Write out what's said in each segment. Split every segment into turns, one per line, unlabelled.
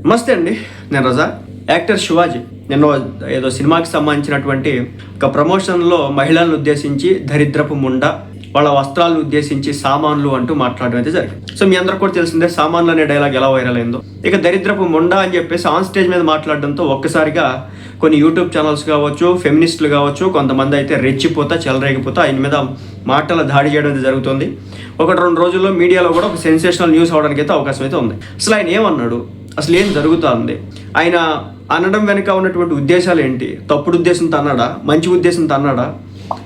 నమస్తే అండి నేను రజా. యాక్టర్ శివాజీ. నిన్న ఏదో సినిమాకి సంబంధించినటువంటి ఒక ప్రమోషన్లో మహిళలను ఉద్దేశించి దరిద్రపు ముండ వాళ్ళ వస్త్రాలను ఉద్దేశించి సామాన్లు అంటూ మాట్లాడడం అయితే జరిగింది. సో మీ అందరూ కూడా తెలిసిందే సామాన్లు అనే డైలాగ్ ఎలా వైరల్ అయిందో. ఇక దరిద్రపు ముండ అని చెప్పేసి ఆన్ స్టేజ్ మీద మాట్లాడడంతో ఒక్కసారిగా కొన్ని యూట్యూబ్ ఛానల్స్ కావచ్చు ఫెమినిస్టులు కావచ్చు కొంతమంది అయితే రెచ్చిపోతా చెలరేగిపోతా ఆయన మీద మాటల దాడి చేయడం జరుగుతుంది. ఒకటి రెండు రోజుల్లో మీడియాలో కూడా ఒక సెన్సేషనల్ న్యూస్ అవడానికి అయితే అవకాశం అయితే ఉంది. అసలు ఆయన ఏమన్నాడు? అసలు ఏం జరుగుతుంది? ఆయన అనడం వెనుక ఉన్నటువంటి ఉద్దేశాలు ఏంటి తప్పుడు ఉద్దేశంతో అన్నాడా మంచి ఉద్దేశంతో అన్నాడా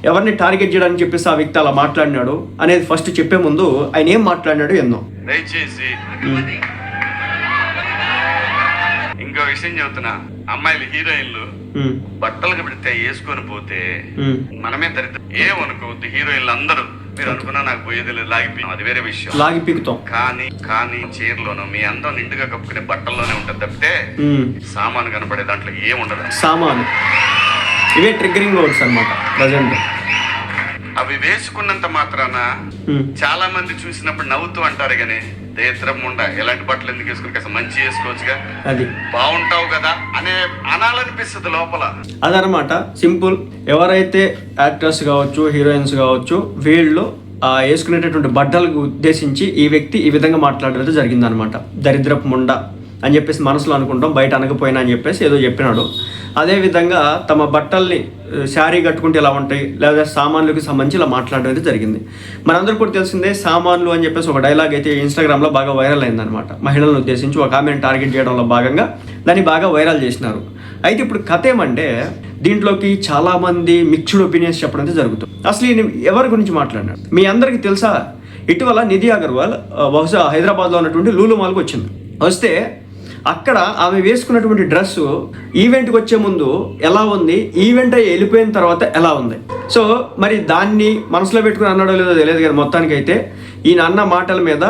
ఎవరిని టార్గెట్ చేయడానికి చెప్పేసి ఆ వ్యక్తి అలా మాట్లాడినాడు అనేది ఫస్ట్ చెప్పే ముందు ఆయన ఏం మాట్లాడినాడు ఎన్నో
దయచేసి ఇంకో విషయం చెబుతున్నా. అమ్మాయిలు హీరోయిన్లు
ఉమ్,
బట్టలకు పెడితే వేసుకొని పోతే. మనమే దరిద్రం. ఏమనుకోవద్దు హీరోయిన్లు అందరూ. మీరు అనుకున్నా నాకు పోయేది లేదు. లాగిపోయాం అది వేరే విషయం.
లాగి పీకుతాం.
కానీ కానీ చీరలోను మీ అందం నిండుగా కప్పుకునే బట్టల్లోనే ఉంటుంది తప్పితే సామాను కనపడే దాంట్లో ఏముండదు
సామాను. ఇవే ట్రిగ్గరింగ్ వర్డ్స్ అనమాట ప్రజెంట్
అవి వేసుకున్నంత మాత్రాన చాలా మంది చూసినప్పుడు నవ్వుతూ అంటారు గానీ దేత్రం ఉండ ఎలాంటి బట్టలు ఎందుకు వేసుకుని కాస్త మంచి వేసుకోవచ్చుగా?
అది.
బాగుంటావు కదా అనే అనాలనిపిస్తుంది లోపల.
అదనమాట సింపుల్. ఎవరైతే యాక్టర్స్ కావచ్చు హీరోయిన్స్ కావచ్చు వీళ్ళు ఆ వేసుకునేటటువంటి బట్టలకు ఉద్దేశించి ఈ వ్యక్తి ఈ విధంగా మాట్లాడడం జరిగిందనమాట. దరిద్రపు ముండ. అని చెప్పేసి మనసులో అనుకుంటాం బయట అనకపోయినా అని చెప్పేసి ఏదో చెప్పినాడు. అదేవిధంగా తమ బట్టల్ని శారీ కట్టుకుంటే ఎలా ఉంటాయి? లేదా సామాన్లకు సంబంధించి ఇలా మాట్లాడడం అయితే జరిగింది. మనందరూ కూడా తెలిసిందే సామాన్లు అని చెప్పేసి ఒక డైలాగ్ అయితే ఇన్స్టాగ్రామ్లో బాగా వైరల్ అయిందనమాట మహిళలను ఉద్దేశించి ఒక ఆమెను టార్గెట్ చేయడంలో భాగంగా దాన్ని బాగా వైరల్ చేసినారు. అయితే ఇప్పుడు కథ ఏమంటే దీంట్లోకి చాలామంది మిక్స్డ్ ఒపీనియన్స్ చెప్పడం అయితే జరుగుతుంది. అసలు ఈయన ఎవరి గురించి మాట్లాడినాడు? మీ అందరికీ తెలుసా? ఇటీవల నిధి అగర్వాల్ బహుశా హైదరాబాద్లో ఉన్నటువంటి లూలు మాల్కి వచ్చింది. వస్తే అక్కడ ఆమె వేసుకున్నటువంటి డ్రెస్ ఈవెంట్కి వచ్చే ముందు ఎలా ఉంది? ఈవెంట్ అయ్యి వెళ్ళిపోయిన తర్వాత ఎలా ఉంది? సో మరి దాన్ని మనసులో పెట్టుకుని అన్నాడో లేదో తెలియదు కదా మొత్తానికైతే. ఈయన అన్న మాటల మీద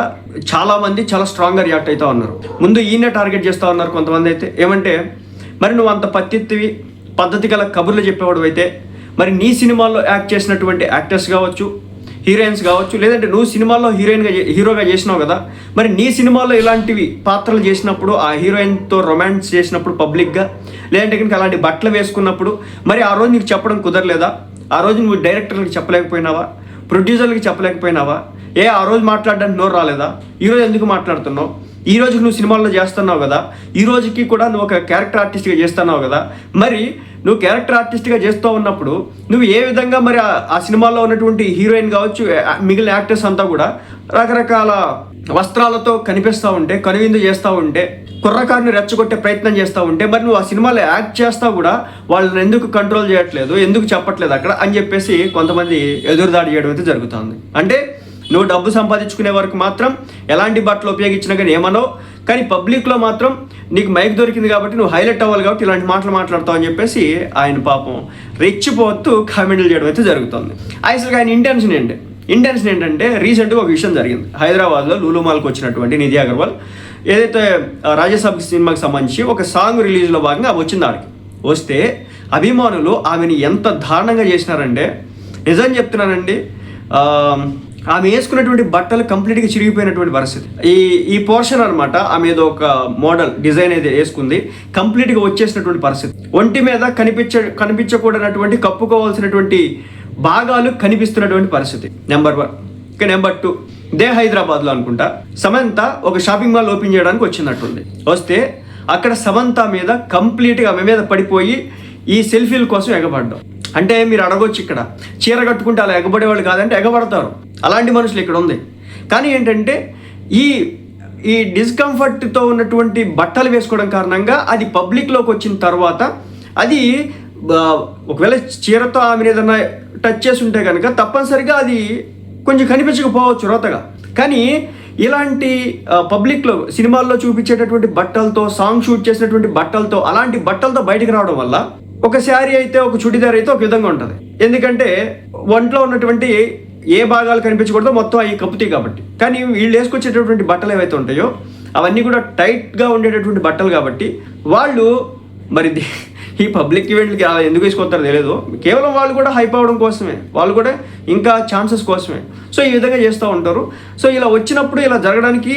చాలామంది చాలా స్ట్రాంగ్గా రియాక్ట్ అవుతా ఉన్నారు. ముందు ఈయనే టార్గెట్ చేస్తూ ఉన్నారు కొంతమంది అయితే. ఏమంటే మరి నువ్వు అంత పత్తిత్తివి పద్ధతి గల కబుర్లు చెప్పేవాడు అయితే మరి నీ సినిమాల్లో యాక్ట్ చేసినటువంటి యాక్టర్స్ కావచ్చు హీరోయిన్స్ కావచ్చు లేదంటే నువ్వు సినిమాల్లో హీరోయిన్గా హీరోగా చేసినావు కదా మరి నీ సినిమాల్లో ఇలాంటివి పాత్రలు చేసినప్పుడు ఆ హీరోయిన్తో రొమాన్స్ చేసినప్పుడు పబ్లిక్గా లేదంటే కనుక అలాంటి బట్టలు వేసుకున్నప్పుడు మరి ఆ రోజు నీకు చెప్పడం కుదరలేదా? ఆ రోజు నువ్వు డైరెక్టర్లకు చెప్పలేకపోయినావా? ప్రొడ్యూసర్లకి చెప్పలేకపోయినావా? ఏ ఆ రోజు మాట్లాడడానికి నోరు రాలేదా? ఈరోజు ఎందుకు మాట్లాడుతున్నావు? ఈ రోజుకి నువ్వు సినిమాల్లో చేస్తున్నావు కదా ఈ రోజుకి కూడా నువ్వు ఒక క్యారెక్టర్ ఆర్టిస్ట్గా చేస్తున్నావు కదా మరి నువ్వు క్యారెక్టర్ ఆర్టిస్ట్గా చేస్తూ ఉన్నప్పుడు నువ్వు ఏ విధంగా మరి ఆ- సినిమాలో ఉన్నటువంటి హీరోయిన్ కావచ్చు మిగిలిన యాక్టర్స్ అంతా కూడా రకరకాల వస్త్రాలతో కనిపిస్తూ ఉంటే కనువిందు చేస్తూ ఉంటే కుర్రకారుని రెచ్చగొట్టే ప్రయత్నం చేస్తూ ఉంటే మరి నువ్వు ఆ సినిమాలో యాక్ట్ చేస్తా కూడా వాళ్ళని ఎందుకు కంట్రోల్ చేయట్లేదు ఎందుకు చెప్పట్లేదు అక్కడ అని చెప్పేసి కొంతమంది ఎదురుదాడి చేయడం అయితే జరుగుతుంది. అంటే నువ్వు డబ్బు సంపాదించుకునే వరకు మాత్రం ఎలాంటి బట్టలు ఉపయోగించినా కానీ ఏమనో కానీ పబ్లిక్లో మాత్రం నీకు మైక్ దొరికింది కాబట్టి నువ్వు హైలైట్ అవ్వాలి కాబట్టి ఇలాంటి మాటలు మాట్లాడతావు అని చెప్పేసి ఆయన పాపం రెచ్చిపోతూ కామెంట్లు చేయడం అయితే జరుగుతుంది. అసలు ఆయన ఇంటెన్షన్ ఏంటి? ఇంటెన్షన్ ఏంటంటే రీసెంట్గా ఒక విషయం జరిగింది. హైదరాబాద్లో లూలుమాల్కి వచ్చినటువంటి నిధి అగర్వాల్ ఏదైతే రాజ్యసభ సినిమాకి సంబంధించి ఒక సాంగ్ రిలీజ్లో భాగంగా ఆమె వచ్చింది ఆడికి. వస్తే అభిమానులు ఆమెని ఎంత దారుణంగా చేసినారంటే నిజం చెప్తున్నానండి ఆమె వేసుకున్నటువంటి బట్టలు కంప్లీట్గా చిరిగిపోయినటువంటి పరిస్థితి. ఈ ఈ పోర్షన్ అనమాట ఆమె ఏదో ఒక మోడల్ డిజైన్ అయితే వేసుకుంది. కంప్లీట్గా వచ్చేసినటువంటి పరిస్థితి. ఒంటి మీద కనిపించ కనిపించకూడనటువంటి కప్పుకోవాల్సినటువంటి భాగాలు కనిపిస్తున్నటువంటి పరిస్థితి. నెంబర్ వన్ ఇక నెంబర్ టూ దే హైదరాబాద్లో అనుకుంటా. సమంత ఒక షాపింగ్ మాల్ ఓపెన్ చేయడానికి వచ్చినట్టుంది. వస్తే అక్కడ సమంత మీద కంప్లీట్గా ఆమె మీద పడిపోయి ఈ సెల్ఫీల కోసం ఎగబడ్డాం. అంటే మీరు అడగొచ్చు ఇక్కడ. చీర కట్టుకుంటే అలా ఎగబడేవాళ్ళు కాదంటే ఎగబడతారు. అలాంటి మనుషులు ఇక్కడ ఉంది. కానీ ఏంటంటే ఈ ఈ డిస్కంఫర్ట్తో ఉన్నటువంటి బట్టలు వేసుకోవడం కారణంగా అది పబ్లిక్లోకి వచ్చిన తర్వాత అది ఒకవేళ చీరతో ఆమెను ఏదైనా టచ్ చేసి ఉంటే కనుక తప్పనిసరిగా అది కొంచెం కనిపించకపోవచ్చు రోతగా. కానీ ఇలాంటి పబ్లిక్లో సినిమాల్లో చూపించేటటువంటి బట్టలతో సాంగ్ షూట్ చేసినటువంటి బట్టలతో అలాంటి బట్టలతో బయటకు రావడం వల్ల ఒక శారీ అయితే ఒక చుడిదార్ అయితే ఒక విధంగా ఉంటుంది. ఎందుకంటే ఒంట్లో ఉన్నటువంటి ఏ భాగాలు కనిపించకూడదో మొత్తం అవి కప్పుతాయి కాబట్టి. కానీ వీళ్ళు వేసుకొచ్చేటటువంటి బట్టలు ఏవైతే ఉంటాయో అవన్నీ కూడా టైట్గా ఉండేటటువంటి బట్టలు కాబట్టి వాళ్ళు మరి ఈ పబ్లిక్ ఈవెంట్లకి అలా ఎందుకు వేసుకొస్తారో తెలియదు కేవలం వాళ్ళు కూడా హైప్ అవ్వడం కోసమే. వాళ్ళు కూడా ఇంకా ఛాన్సెస్ కోసమే. సో ఈ విధంగా చేస్తూ ఉంటారు. సో ఇలా వచ్చినప్పుడు ఇలా జరగడానికి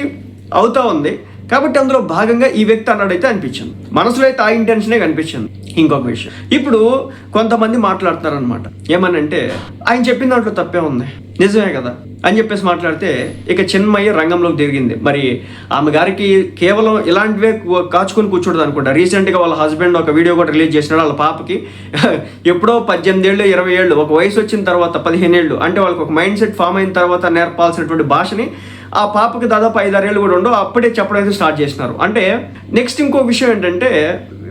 అవుతూ ఉంది. కాబట్టి అందులో భాగంగా ఈ వ్యక్తి అన్నాడైతే అనిపించింది. మనసులో అయితే ఆ ఇంటెన్షనే కనిపించింది. ఇంకొక విషయం. ఇప్పుడు కొంతమంది మాట్లాడతారనమాట ఏమనంటే ఆయన చెప్పిన దాంట్లో తప్పే ఉంది. నిజమే కదా? అని చెప్పేసి మాట్లాడితే ఇక చిన్మయ్య రంగంలోకి తిరిగింది. మరి ఆమె గారికి కేవలం ఇలాంటివే కాచుకొని కూర్చోడదు అనుకుంటా. రీసెంట్గా వాళ్ళ హస్బెండ్ ఒక వీడియో కూడా రిలీజ్ చేసినాడు వాళ్ళ పాపకి. ఎప్పుడో పద్దెనిమిది ఏళ్ళు ఇరవై ఏళ్ళు ఒక వయసు వచ్చిన తర్వాత పదిహేను ఏళ్ళు అంటే వాళ్ళకి ఒక మైండ్ సెట్ ఫామ్ అయిన తర్వాత నేర్పాల్సినటువంటి భాషని ఆ పాపకి దాదాపు ఐదారేళ్ళు కూడా ఉండవు అప్పుడే చెప్పడం అయితే స్టార్ట్ చేసినారు. అంటే నెక్స్ట్ ఇంకో విషయం ఏంటంటే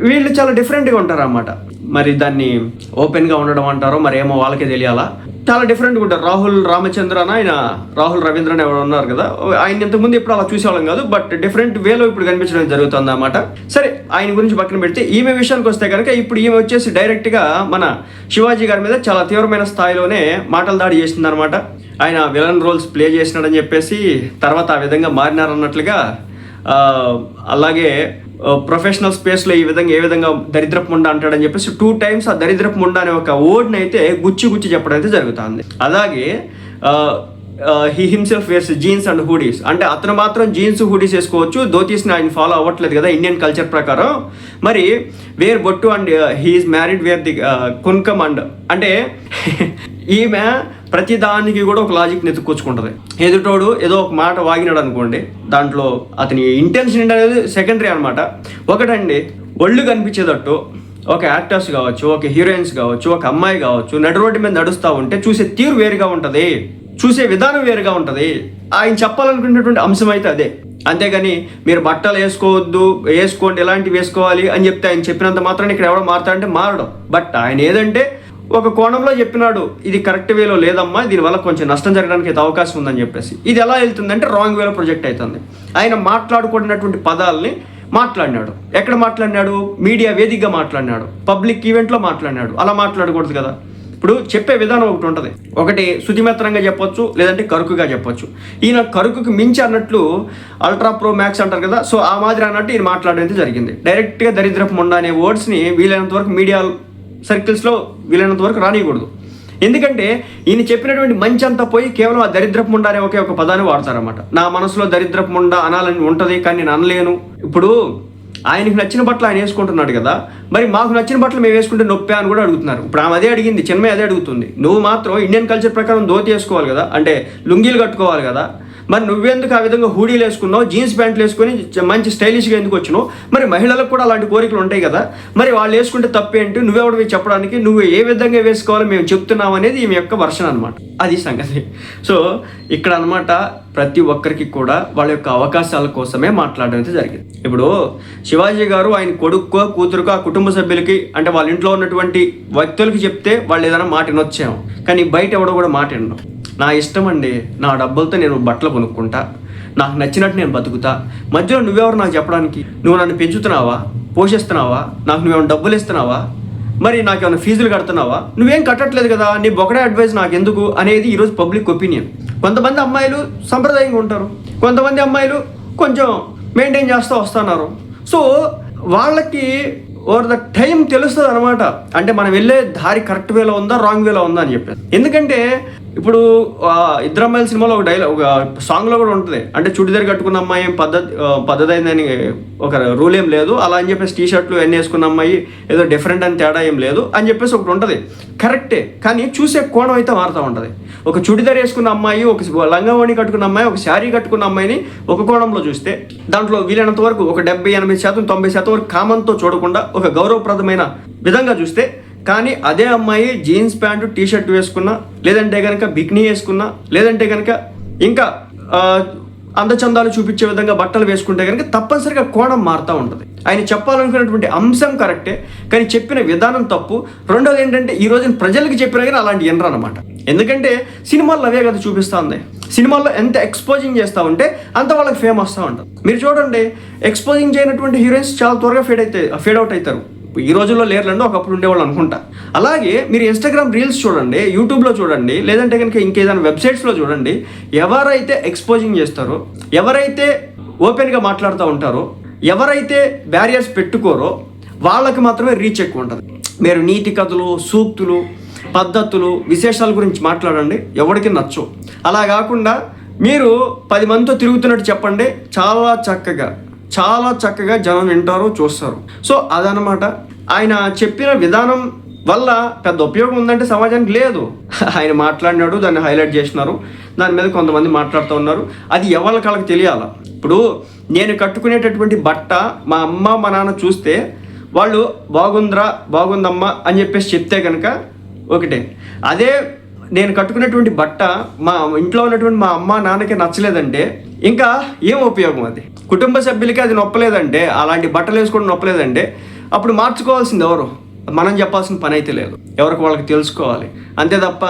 వీళ్ళు చాలా డిఫరెంట్గా ఉంటారు అన్నమాట మరి దాన్ని ఓపెన్గా ఉండడం అంటారో మరి ఏమో వాళ్ళకే తెలియాలా? చాలా డిఫరెంట్గా ఉంటారు. రాహుల్ రామచంద్రన్ ఆయన రాహుల్ రవీంద్రన్ ఎవరు ఉన్నారు కదా. ఆయన ఇంతకుముందు ఎప్పుడు అలా చూసేవాళ్ళం కాదు బట్ డిఫరెంట్ వేలో ఇప్పుడు కనిపించడం జరుగుతుంది అనమాట సరే ఆయన గురించి పక్కన పెడితే ఈమె విషయానికి వస్తే కనుక ఇప్పుడు ఈమె వచ్చేసి డైరెక్ట్గా మన శివాజీ గారి మీద చాలా తీవ్రమైన స్థాయిలోనే మాటలు దాడి చేసిందనమాట ఆయన విలన్ రోల్స్ ప్లే చేసినాడని చెప్పేసి తర్వాత ఆ విధంగా మారినారన్నట్లుగా అలాగే ప్రొఫెషనల్ స్పేస్లో ఈ విధంగా ఏ విధంగా దరిద్రపు ముండ అంటాడని చెప్పేసి టూ టైమ్స్ ఆ దరిద్రపు ముండ అనే ఒక వర్డ్ని అయితే గుచ్చి గుచ్చి చెప్పడం అయితే జరుగుతుంది. అలాగే he himself wears jeans and hoodies అంటే అతను మాత్రం జీన్స్ హూడీస్ వేసుకోవచ్చు. ధోతీస్ని ఆయన ఫాలో అవ్వట్లేదు కదా ఇండియన్ కల్చర్ ప్రకారం. మరి wear bottu and he is married wear the kumkum and అంటే ఈమె ప్రతి దానికి కూడా ఒక లాజిక్ నెత్తుకొచ్చుకుంటుంది ఎదుటోడు ఏదో ఒక మాట వాగినాడు అనుకోండి దాంట్లో అతని ఇంటెన్షన్ అనేది సెకండరీ అనమాట ఒకటండి ఒళ్ళు కనిపించేటట్టు ఒక యాక్టర్స్ కావచ్చు ఒక హీరోయిన్స్ కావచ్చు ఒక అమ్మాయి కావచ్చు నడు రోడ్డు మీద నడుస్తూ ఉంటే చూసే తీరు వేరుగా ఉంటుంది. చూసే విధానం వేరుగా ఉంటుంది. ఆయన చెప్పాలనుకునేటువంటి అంశం అయితే అదే. అంతేగాని మీరు బట్టలు వేసుకోవద్దు వేసుకోండి ఎలాంటివి వేసుకోవాలి అని చెప్తే ఆయన చెప్పినంత మాత్రాన్ని ఇక్కడ ఎవడో మారుతాడంటే మారడం. బట్ ఆయన ఏదంటే ఒక కోణంలో చెప్పినాడు ఇది కరెక్ట్ వేలో లేదమ్మా దీనివల్ల కొంచెం నష్టం జరగడానికి అయితే అవకాశం ఉందని చెప్పేసి. ఇది ఎలా వెళ్తుందంటే రాంగ్ వేలో ప్రొజెక్ట్ అవుతుంది ఆయన మాట్లాడుకున్నటువంటి పదాలని మాట్లాడినాడు. ఎక్కడ మాట్లాడినాడు? మీడియా వేదికగా మాట్లాడినాడు. పబ్లిక్ ఈవెంట్లో మాట్లాడినాడు. అలా మాట్లాడకూడదు కదా. ఇప్పుడు చెప్పే విధానం ఒకటి ఉంటుంది. ఒకటి శుతిమెత్తనంగా చెప్పొచ్చు లేదంటే కరుకుగా చెప్పొచ్చు. ఈయన కరుకుకి మించి అన్నట్లు అల్ట్రా ప్రో మ్యాక్స్ అంటారు కదా సో ఆ మాదిరి అన్నట్టు ఈయన మాట్లాడేది జరిగింది. డైరెక్ట్గా దరిద్రపు ఉండనే అనే వర్డ్స్ని వీలైనంత వరకు మీడియా సర్కిల్స్లో వీలైనంత వరకు రానియకూడదు. ఎందుకంటే ఈయన చెప్పినటువంటి మంచి అంతా పోయి కేవలం ఆ దరిద్రపు ముండ అనే ఒకే ఒక పదాన్ని వాడతారనమాట నా మనసులో దరిద్రపు ముండ అనాలని ఉంటుంది కానీ నేను అనలేను. ఇప్పుడు ఆయనకి నచ్చిన బట్టలు ఆయన వేసుకుంటున్నాడు కదా మరి మాకు నచ్చిన బట్టలు మేము వేసుకుంటే నొప్పి అని కూడా అడుగుతున్నారు. ఇప్పుడు ఆమె అదే అడిగింది చిన్మయ్య అదే అడుగుతుంది. నువ్వు మాత్రం ఇండియన్ కల్చర్ ప్రకారం ధోతి వేసుకోవాలి కదా అంటే లుంగీలు కట్టుకోవాలి కదా మరి నువ్వెందుకు ఆ విధంగా హూడీలు వేసుకున్నావు జీన్స్ ప్యాంట్లు వేసుకొని మంచి స్టైలిష్గా ఎందుకు వచ్చినావు? మరి మహిళలకు కూడా అలాంటి కోరికలు ఉంటాయి కదా. మరి వాళ్ళు వేసుకుంటే తప్పేంటి? నువ్వెవడవి చెప్పడానికి? నువ్వు ఏ విధంగా వేసుకోవాలో మేము చెప్తున్నాం అనేది ఈమె యొక్క వర్షన్ అనమాట అది సంగతి. సో ఇక్కడ అన్నమాట ప్రతి ఒక్కరికి కూడా వాళ్ళ యొక్క అవకాశాల కోసమే మాట్లాడడం అయితే జరిగింది. ఇప్పుడు శివాజీ గారు ఆయన కొడుక్కో కూతురుకో ఆ కుటుంబ సభ్యులకి అంటే వాళ్ళ ఇంట్లో ఉన్నటువంటి వ్యక్తులకి చెప్తే వాళ్ళు ఏదైనా మాట వినొచ్చాము. కానీ బయట ఎవడో కూడా మాట వినడం. నా ఇష్టం అండి. నా డబ్బులతో నేను బట్టలు కొనుక్కుంటా. నాకు నచ్చినట్టు నేను బతుకుతా. మధ్యలో నువ్వెవరు నాకు చెప్పడానికి? నువ్వు నన్ను పెంచుతున్నావా? పోషిస్తున్నావా? నాకు నువ్వేమైనా డబ్బులు ఇస్తున్నావా? మరి నాకేమైనా ఫీజులు కడుతున్నావా? నువ్వేం కట్టట్లేదు కదా? నీ బొకడే అడ్వైస్ నాకు ఎందుకు అనేది ఈరోజు పబ్లిక్ ఒపీనియన్. కొంతమంది అమ్మాయిలు సంప్రదాయంగా ఉంటారు. కొంతమంది అమ్మాయిలు కొంచెం మెయింటైన్ చేస్తూ వస్తున్నారు. సో వాళ్ళకి ఓవర్ ద టైం తెలుస్తుంది అనమాట అంటే మనం వెళ్ళే దారి కరెక్ట్ వేలో ఉందా రాంగ్ వేలో ఉందా అని చెప్పేసి. ఎందుకంటే ఇప్పుడు ఆ, ఇద్దరు అమ్మాయిల సినిమాలో ఒక డైలాగ్ ఒక సాంగ్లో కూడా ఉంటుంది. అంటే చుడిదార్ కట్టుకున్న అమ్మాయి పద్ధతి పద్ధతి అయిందని ఒక రూల్ ఏం లేదు. అలా అని చెప్పేసి టీ షర్ట్లు ఎన్ని వేసుకున్న అమ్మాయి ఏదో డిఫరెంట్ అని తేడా ఏం లేదు అని చెప్పేసి ఒకటి ఉంటుంది. కరెక్టే కానీ చూసే కోణం అయితే మారుతూ ఉంటుంది. ఒక చుడిదార్ వేసుకున్న అమ్మాయి ఒక లంగావణి కట్టుకున్న అమ్మాయి ఒక శారీ కట్టుకున్న అమ్మాయిని ఒక కోణంలో చూస్తే దాంట్లో వీలైనంత వరకు ఒక డెబ్బై ఎనభై శాతం తొంభై శాతం వరకు కామంతో చూడకుండా ఒక గౌరవప్రదమైన విధంగా చూస్తే కానీ అదే అమ్మాయి జీన్స్ ప్యాంటు టీ షర్ట్ వేసుకున్నా లేదంటే కనుక బిక్నీ వేసుకున్నా లేదంటే కనుక ఇంకా అందచందాలు చూపించే విధంగా బట్టలు వేసుకుంటే కనుక తప్పనిసరిగా కోణం మారుతూ ఉంటుంది. ఆయన చెప్పాలనుకున్నటువంటి అంశం కరెక్టే కానీ చెప్పిన విధానం తప్పు. రెండోది ఏంటంటే ఈ రోజున ప్రజలకి చెప్పినా కానీ అలాంటి ఎనరు అనమాట ఎందుకంటే సినిమాల్లో అవే కదా చూపిస్తుంది. సినిమాల్లో ఎంత ఎక్స్పోజింగ్ చేస్తూ ఉంటే అంత వాళ్ళకి ఫేమ్ వస్తూ ఉంటుంది. మీరు చూడండి ఎక్స్పోజింగ్ చేయనటువంటి హీరోయిన్స్ చాలా త్వరగా ఫేడ్ అయితే ఫేడ్ అవుట్ అవుతారు. ఈ రోజుల్లో లేర్లండి ఒకప్పుడు ఉండేవాళ్ళు అనుకుంటా. అలాగే మీరు ఇన్స్టాగ్రామ్ రీల్స్ చూడండి యూట్యూబ్లో చూడండి లేదంటే కనుక ఇంకేదైనా వెబ్సైట్స్లో చూడండి ఎవరైతే ఎక్స్పోజింగ్ చేస్తారో ఎవరైతే ఓపెన్గా మాట్లాడుతూ ఉంటారో ఎవరైతే బ్యారియర్స్ పెట్టుకోరో వాళ్ళకి మాత్రమే రీచ్ ఎక్కువ ఉంటుంది. మీరు నీతి కథలు సూక్తులు పద్ధతులు విశేషాల గురించి మాట్లాడండి. ఎవరికి నచ్చు. అలా కాకుండా మీరు పది మందితో తిరుగుతున్నట్టు చెప్పండి. చాలా చక్కగా చాలా చక్కగా జనం వింటారు చూస్తారు. సో అదనమాట ఆయన చెప్పిన విధానం వల్ల పెద్ద ఉపయోగం ఉందంటే సమాజానికి లేదు. ఆయన మాట్లాడినాడు దాన్ని హైలైట్ చేసినారు. దాని మీద కొంతమంది మాట్లాడుతూ ఉన్నారు. అది ఎవరి కాళ్ళకి తెలియాల? ఇప్పుడు నేను కట్టుకునేటటువంటి బట్ట మా అమ్మ మా నాన్న చూస్తే వాళ్ళు బాగుందిరా బాగుందమ్మా అని చెప్పేసి చెప్తే కనుక ఒకటే అదే నేను కట్టుకున్నటువంటి బట్ట మా ఇంట్లో ఉన్నటువంటి మా అమ్మ నాన్నకి నచ్చలేదంటే ఇంకా ఏం ఉపయోగం అది? కుటుంబ సభ్యులకి అది నొప్పలేదంటే అలాంటి బట్టలు వేసుకోవడం నొప్పలేదంటే అప్పుడు మార్చుకోవాల్సింది ఎవరు? మనం చెప్పాల్సిన పని అయితే లేదు. ఎవరికి వాళ్ళకి తెలుసుకోవాలి. అంతే తప్ప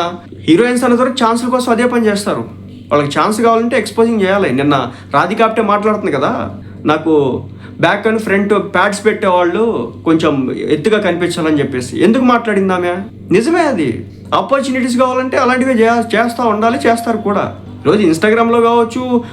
హీరోయిన్స్ అందరూ ఛాన్సుల కోసం అదే పని చేస్తారు. వాళ్ళకి ఛాన్స్ కావాలంటే ఎక్స్పోజింగ్ చేయాలి. నిన్న రాధికాప్టే మాట్లాడుతుంది కదా. నాకు బ్యాక్ అండ్ ఫ్రంట్ ప్యాడ్స్ పెట్టేవాళ్ళు కొంచెం ఎత్తుగా కనిపించాలని చెప్పేసి. ఎందుకు మాట్లాడింది ఆమె? నిజమే అది. ఆపర్చునిటీస్ కావాలంటే అలాంటివి చే- చేస్తూ ఉండాలి చేస్తారు కూడా. రోజు ఇన్స్టాగ్రామ్లో కావచ్చు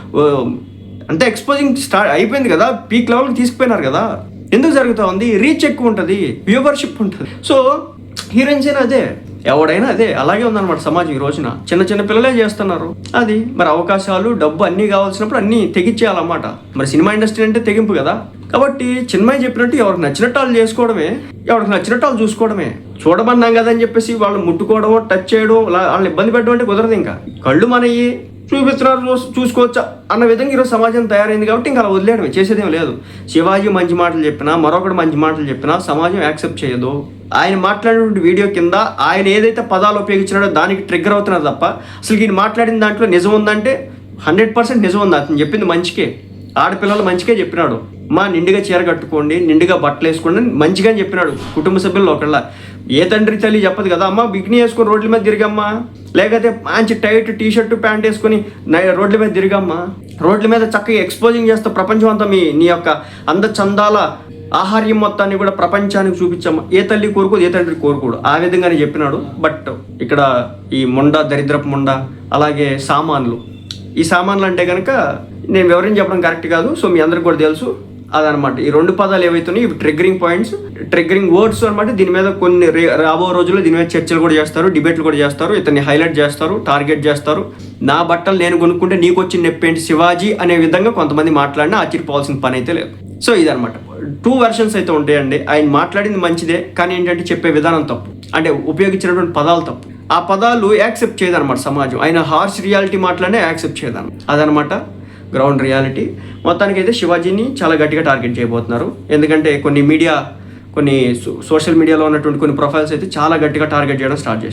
అంటే ఎక్స్పోజింగ్ స్టార్ట్ అయిపోయింది కదా పీక్ లెవెల్కి తీసుకుపోయినారు కదా. ఎందుకు జరుగుతూ ఉంది? రీచ్ ఎక్కువ ఉంటుంది వ్యూవర్షిప్ ఉంటుంది. సో హీరోయిన్స్ అయినా అదే. ఎవడైనా అదే అలాగే ఉందన్నమాట సమాజం ఈ రోజున. చిన్న చిన్న పిల్లలే చేస్తున్నారు. అది మరి అవకాశాలు డబ్బు అన్నీ కావాల్సినప్పుడు అన్నీ తెగించేయాలన్నమాట మరి సినిమా ఇండస్ట్రీ అంటే తెగింపు కదా. కాబట్టి చిన్మయ్య చెప్పినట్టు ఎవరికి నచ్చినట్టు వాళ్ళు చేసుకోవడమే ఎవరికి నచ్చినట్టు వాళ్ళు చూసుకోవడమే. చూడమన్నాం కదా అని చెప్పేసి వాళ్ళు ముట్టుకోవడం టచ్ చేయడం వాళ్ళని ఇబ్బంది పెట్టడం అంటే కుదరదు ఇంకా. కళ్ళు మనయ్యి చూపిస్తున్నారు చూసుకోవచ్చు అన్న విధంగా ఈరోజు సమాజం తయారైంది కాబట్టి ఇంకా అలా వదిలేయడమే చేసేదేం లేదు. శివాజీ మంచి మాటలు చెప్పినా మరొకటి మంచి మాటలు చెప్పినా సమాజం యాక్సెప్ట్ చేయదు. ఆయన మాట్లాడినటువంటి వీడియో కింద ఆయన ఏదైతే పదాలు ఉపయోగించినాడో దానికి ట్రిగ్గర్ అవుతున్నారు తప్ప అసలు ఈయన మాట్లాడిన దాంట్లో నిజం ఉందంటే హండ్రెడ్ పర్సెంట్ నిజం ఉంది. అతను చెప్పింది మంచికే. ఆడపిల్లలు మంచిగా చెప్పినాడు. మా నిండుగా చీర కట్టుకోండి నిండుగా బట్టలు వేసుకోండి అని మంచిగా చెప్పినాడు కుటుంబ సభ్యులు ఒకళ్ళ. ఏ తండ్రి తల్లి చెప్పదు కదా అమ్మ బిగ్ని వేసుకొని రోడ్ల మీద తిరిగమ్మా. లేకపోతే మంచి టైట్ టీ షర్ట్ ప్యాంట్ వేసుకొని రోడ్ల మీద తిరిగమ్మా. రోడ్ల మీద చక్కగా ఎక్స్పోజింగ్ చేస్తా ప్రపంచం అంతా మీ నీ యొక్క అంద చందాల ఆహార్యం మొత్తాన్ని కూడా ప్రపంచానికి చూపించమ్మా. ఏ తల్లి కోరుకోదు ఏ తండ్రి కోరుకోడు. ఆ విధంగానే చెప్పినాడు. బట్ ఇక్కడ ఈ ముండ దరిద్రపు ముండ అలాగే సామాన్లు. ఈ సామాన్లు అంటే కనుక నేను వివరించి చెప్పడం కరెక్ట్ కాదు. సో మీ అందరికి కూడా తెలుసు. అదనమాట. ఈ రెండు పదాలు ఏవైతున్నాయి ఇవి ట్రిగ్గరింగ్ పాయింట్స్ ట్రిగ్గరింగ్ వర్డ్స్ అనమాట దీని మీద కొన్ని రాబో రోజుల్లో దీని మీద చర్చలు కూడా చేస్తారు డిబేట్లు కూడా చేస్తారు ఇతన్ని హైలైట్ చేస్తారు టార్గెట్ చేస్తారు. నా బట్టలు నేను కొనుక్కుంటే నీకు వచ్చిన నెప్పేంటి శివాజీ అనే విధంగా కొంతమంది మాట్లాడినా ఆశ్చర్యపోవాల్సిన పని అయితే లేదు. సో ఇదనమాట. టూ వెర్షన్స్ అయితే ఉంటాయండి. ఆయన మాట్లాడింది మంచిదే కానీ ఏంటంటే చెప్పే విధానం తప్పు. అంటే ఉపయోగించినటువంటి పదాలు తప్పు. ఆ పదాలు యాక్సెప్ట్ చేయదనమాట సమాజం. ఆయన హార్ష్ రియాలిటీ మాట్లాడే యాక్సెప్ట్ చేయదాను అదనమాట. గ్రౌండ్ రియాలిటీ మొత్తానికి అయితే శివాజీని చాలా గట్టిగా టార్గెట్ చేయబోతున్నారు. ఎందుకంటే కొన్ని మీడియా కొన్ని సోషల్ మీడియాలో ఉన్నటువంటి కొన్ని ప్రొఫైల్స్ అయితే చాలా గట్టిగా టార్గెట్ చేయడం స్టార్ట్ చేశారు.